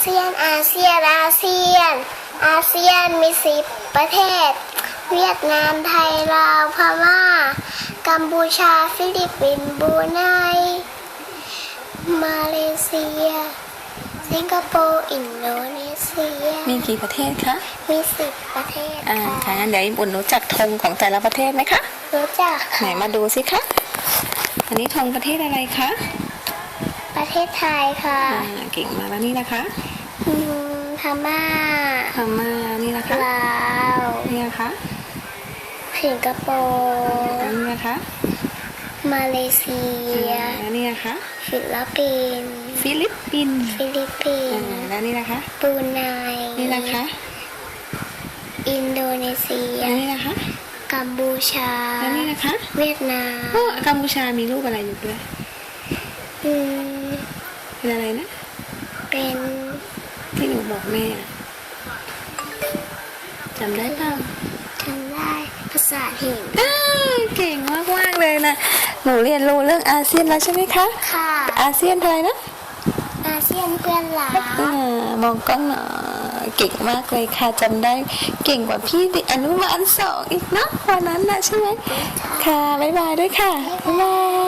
เซียนอาเซียนอาเซียน อาเซียนมีสิบประเทศ เวียดนามไทยลาวพม่า กัมพูชาฟิลิปปินส์บรูไนมาเลเซีย สิงคโปร์อินโดนีเซีย มีกี่ประเทศคะ มีสิบประเทศอ่าค่ะค่ะงั้นเดี๋ยวอิ่มอุ่นรู้จักธงของแต่ละประเทศไหมคะ รู้จักไหนค่ะมาดูสิคะ อันนี้ธงประเทศอะไรคะ ประเทศไทยค่ะอ่าเก่งมากแล้วนี่นะคะอืมพม่าพม่านี่นะคะลาวนี่นะคะสิงคโปร์อันนี้นะคะมาเลเซียอ่าแล้วนี่นะคะฟิลิปปินส์ฟิลิปปินส์ฟิลิปปินอ่าส์แล้วนี่นะคะบรูไนนี่นะคะอินโดนีเซีย แล้วนี่นะคะกัมพูชา แล้วนี่นะคะเวียดนามโอ้กัมพูชามีรูปอะไรอยู่ด้วยอืม เป็นอะไรนะ เป็นที่หนูบอกแม่อะจำได้เปล่าจำได้ภาษาถิ่นอ้าวเก่งมากมากๆเลยนะ หนูเรียนรู้เรื่องอาเซียนแล้วใช่ไหมคะ ค่ะ อาเซียนอะไรนะ อาเซียนเพื่อนหลาอ่ามองกล้องหน่อยเก่งมากเลยค่ะจำได้เก่งกว่าพี่เด็กอนุบาลสองอีกเนาะวันนั้นนะใช่ไหมค่ะ บ๊ายบายด้วยค่ะ บ๊ายบาย